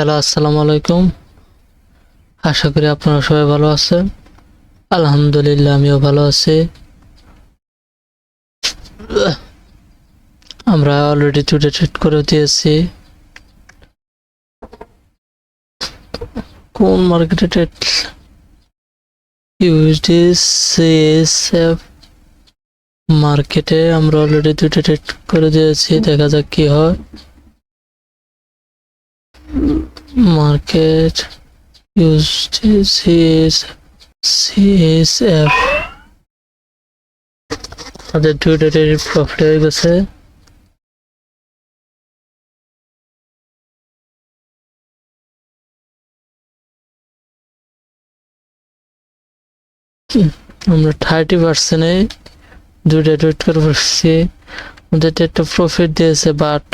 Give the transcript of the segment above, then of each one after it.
Hello, আসসালামু আলাইকুম। আশা করি আপনারা সবাই ভালো আছেন। আলহামদুলিল্লাহ, আমিও ভালো আছি। আমরা অলরেডি টুডে ট্রিট করে দিয়েছি। কোন মার্কেটে ট্রেড ইউএসডি সিএসএফ মার্কেটে আমরা অলরেডি দুটো ট্রেড করে দিয়েছি। দেখা যাক কি হয়। Market used CS CSF তাদের টুইটারে প্রফিট হয়ে গেছে। আমরা থার্টি পার্সেন্টে দুইটা টুইট করে বসছি। ওদের একটা প্রফিট দিয়েছে বাট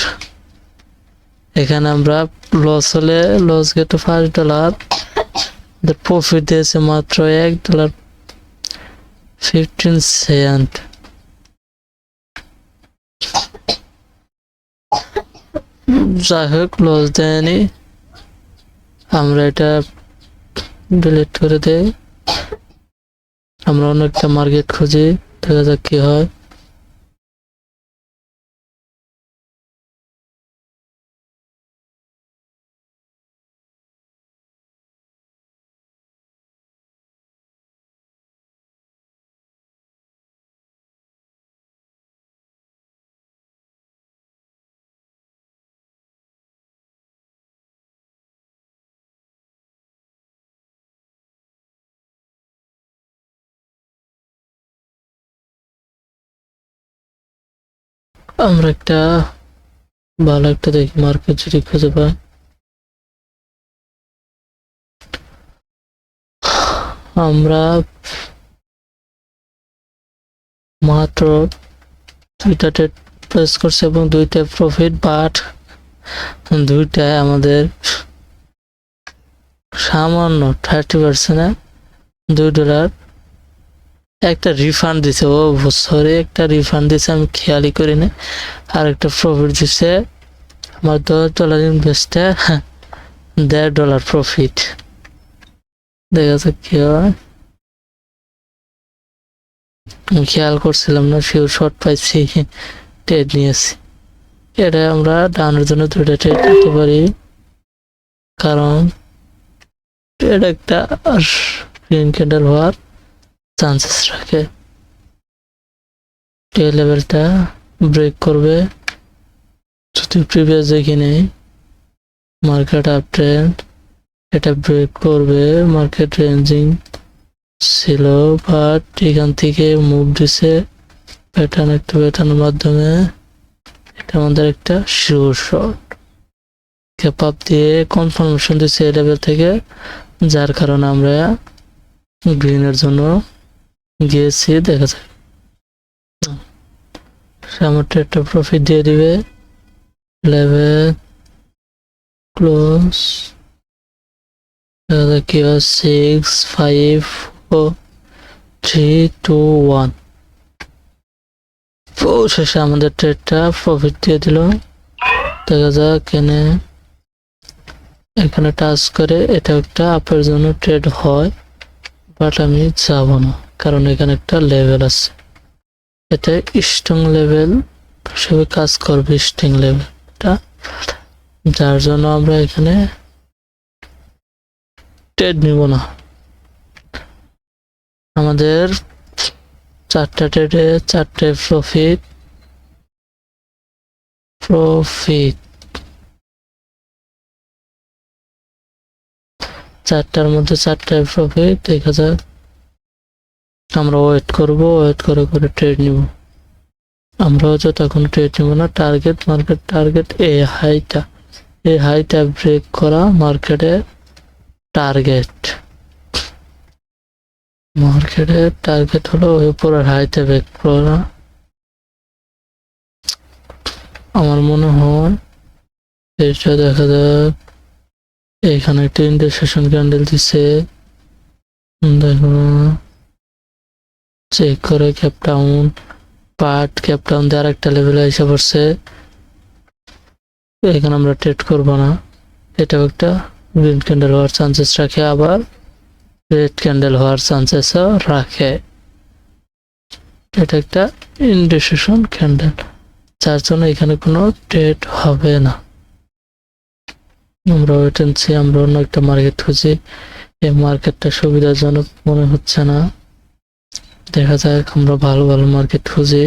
এখানে আমরা লস হলে লস গেট পাঁচ ডলার প্রফিট দিয়েছে মাত্র এক ডলার ফিফটিন সেন্ট যাই হোক লস দেয়নি। আমরা এটা ডিলিট করে দেই। আমরা অনেকটা মার্কেট খুঁজি, দেখা যাক কি হয়। আমরা একটা ভালো একটা দেখি, মার্কেট যদি খুঁজে পাই। আমরা মাত্র দুইটা ট্রেড প্লেস করছি এবং দুইটা প্রফিট বাট দুইটায় আমাদের সামান্য থার্টি পার্সেন্টে দুই ডলার একটা রিফান্ড দিছে। ও বছরে একটা রিফান্ড দিছে, আমি খেয়ালই করি না আর একটা প্রফিট দিছে। আমার দশ ডলার ইনভেস্টে দেড় ডলার প্রফিট দেখা যাচ্ছে কি হয়। খেয়াল করছিলাম না ফিউ শর্ট পাইছি ট্রেড নিয়েছি। এটা আমরা ডাউনের জন্য দুইটা ট্রেড নিতে পারি। কারণ এটা একটা গ্রিন ক্যান্ডেল হওয়ার চান্সেস রাখে। এই লেভেলটা ব্রেক করবে। যদি প্রিভিয়াস দেখি নেই মার্কেট আপ ট্রেন্ড এটা ব্রেক করবে। মার্কেট রেঞ্জিং ছিল বাট এখান থেকে মুভ দিছে প্যাটার্ন একটা প্যাটার্নের মাধ্যমে। এটা আমাদের একটা শিওর শট ক্যাপ আপ দিয়ে কনফার্মেশন দিচ্ছে এই লেভেল থেকে, যার কারণে আমরা গ্রিনের জন্য গিয়েছি দেখা যায়। সামর্থ্য একটা প্রফিট দিয়ে দিবে। লেভেল ক্লোজ কি six five three two one শেষে আমাদের ট্রেডটা প্রফিট দিয়ে দিল। দেখা যাক এখানে এখানে টাচ করে এটা একটা আপের জন্য ট্রেড হয় বাট আমি যাব না। কারণ এখানে একটা লেভেল আছে। এটা স্ট্রং লেভেল হিসেবে কাজ করবে স্ট্রিং লেভেলটা যার জন্য আমরা এখানে ট্রেড নিব না। আমাদের চারটা ট্রেডে চারটে প্রফিট প্রফিট চারটার মধ্যে চারটায় প্রফিট দেখা যাক আমরা ওয়েট করব ওয়েট করে করে ট্রেড নিব। আমরা আমরাও যতক্ষণ ট্রেড নিব না টার্গেট মার্কেট টার্গেট এই হাইটা এই হাইটা ব্রেক করা মার্কেটের টার্গেট মার্কেটের টার্গেট হলো ওই উপরের হাইটা ব্রেক করা। আমার মনে হয় এটা দেখা যাক। এখানে একটা ইন্টারসেশন ক্যান্ডেল দিছে। দেখো। চেক করে gap down part gap down দিয়ে আরেকটা লেভেলে এসে পড়ছে। এখানে আমরা ট্রেড করব না। এটাও একটা গ্রিন ক্যান্ডেল হওয়ার চান্সেস রাখে, আবার রেড ক্যান্ডেল হওয়ার চান্সেসও রাখে। এটা একটা ইন্ডিসেশন ক্যান্ডেল যার জন্য এখানে কোনো ট্রেড হবে না। আমরা ওয়েট এন্ড আমরা অন্য একটা মার্কেট খুঁজি। এই মার্কেটটা সুবিধাজনক মনে হচ্ছে না। দেখা যাক, আমরা ভালো ভালো মার্কেট খুঁজে।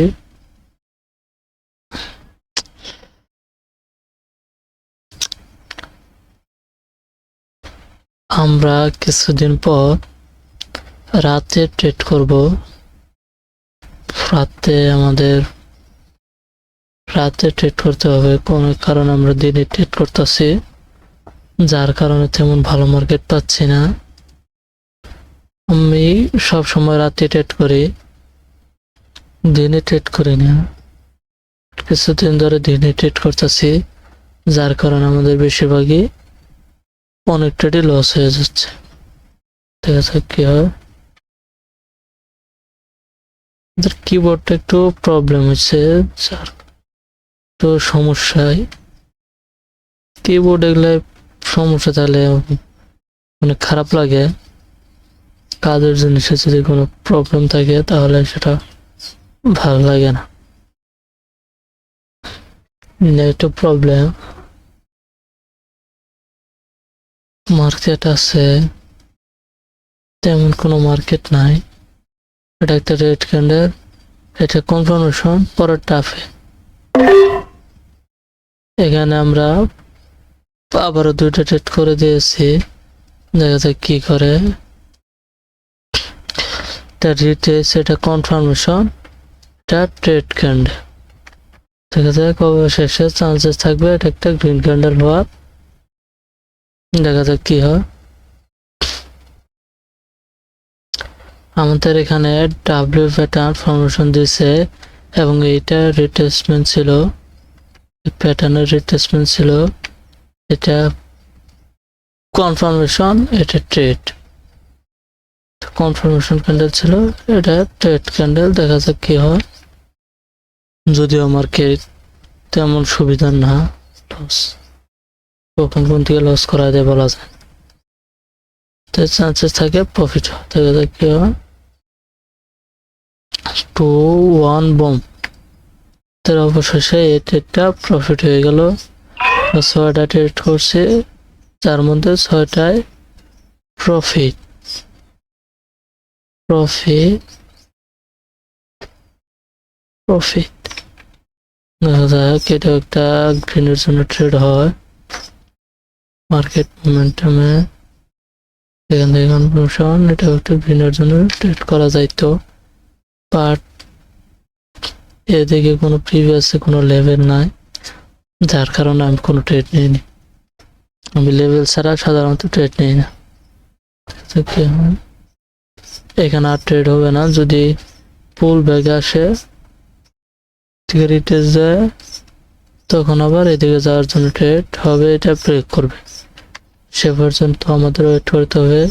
আমরা কিছুদিন পর রাতে ট্রেড করব। রাতে আমাদের, রাতে ট্রেড করতে হবে, কোন কারণ আমরা দিনে ট্রেড করতেছি। যার কারণে তেমন ভালো মার্কেট পাচ্ছি না। আমি সব সময় রাতে ট্রেড করি, দিনে ট্রেড করি না। কিছুদিন ধরে দিনে ট্রেড করতেছি, যার কারণে আমাদের বেশিরভাগই অনেক লস হয়ে যাচ্ছে। ঠিক আছে কি হয়। কিবোর্ডটা একটু প্রবলেম হচ্ছে যার তো সমস্যায় কিবোর্ড এগুলো সমস্যা তাহলে অনেক খারাপ লাগে। কাজের জিনিসে যদি কোনো প্রবলেম থাকে, তাহলে সেটা ভালো লাগে না। একটু প্রবলেম মার্কেট আছে, তেমন কোনো মার্কেট নাই। এটা একটা রেড ক্যান্ডেল এটা কনফার্মেশন পরের টাফে এখানে আমরা আবারও দুইটা ট্রেড করে দিয়েছি, দেখা যাক কি করে। রিটেস এটা কনফার্মেশন এটা ট্রেড ক্যান্ডেল দেখা যাক অবশেষে চান্সেস থাকবে, এটা একটা গ্রিন ক্যান্ডেল হওয়ার দেখা যাক কি হয়। আমাদের এখানে ডাব্লিউ প্যাটার্ন ফরমেশন দিয়েছে, এবং এইটা রিটেসমেন্ট ছিল। প্যাটার্নের রিটেসমেন্ট ছিল। এটা কনফার্মেশন এটা ট্রেড কনফার্মেশন ক্যান্ডেল ছিল, এটা ট্রেড ক্যান্ডেল দেখা যাক কি হয়। যদিও মার্কেট তেমন সুবিধা না লস কখন কোন থেকে লস করা যায় বলা যায়। তো চান্সেস থাকে প্রফিট দেখা যাক কি হয়। টু ওয়ান বম তার অবশেষে এই ট্রেডটা প্রফিট হয়ে গেল। ছয়টা ট্রেড করছে, তার মধ্যে ছয়টায় প্রফিট প্রফিট প্রফিট দেখা যাক এটা একটা গ্রিনের জন্য ট্রেড হয়। মার্কেট মোমেন্টামে এখান থেকে কনফার্মেশন এটা একটা গ্রিনের জন্য ট্রেড করা যাইতো বাট এদিকে কোনো প্রিভিয়াসে কোনো লেভেল নাই। যার কারণে আমি কোনো ট্রেড নিইনি। আমি লেভেল ছাড়া সাধারণত ট্রেড নিই না। হয়? এখানে আর ট্রেড হবে না। যদি পুল ব্যাগ আসে থেকে যায়, তখন আবার এদিকে যাওয়ার জন্য ট্রেড হবে, এটা ব্রেক করবে। সে পর্যন্ত আমাদের ওয়েট করতে হবে।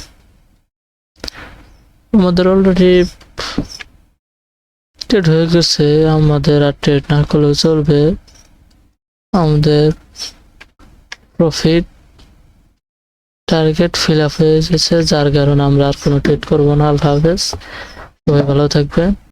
আমাদের অলরেডি ট্রেড হয়ে গেছে, আমাদের আর ট্রেড না করলেও চলবে। আমাদের প্রফিট টার্গেট ফিল আপ হয়ে গেছে, যার কারণে আমরা আর কোনো ট্রেড করব না। আল্লাহ হাফেজ। সবাই ভালো থাকবেন।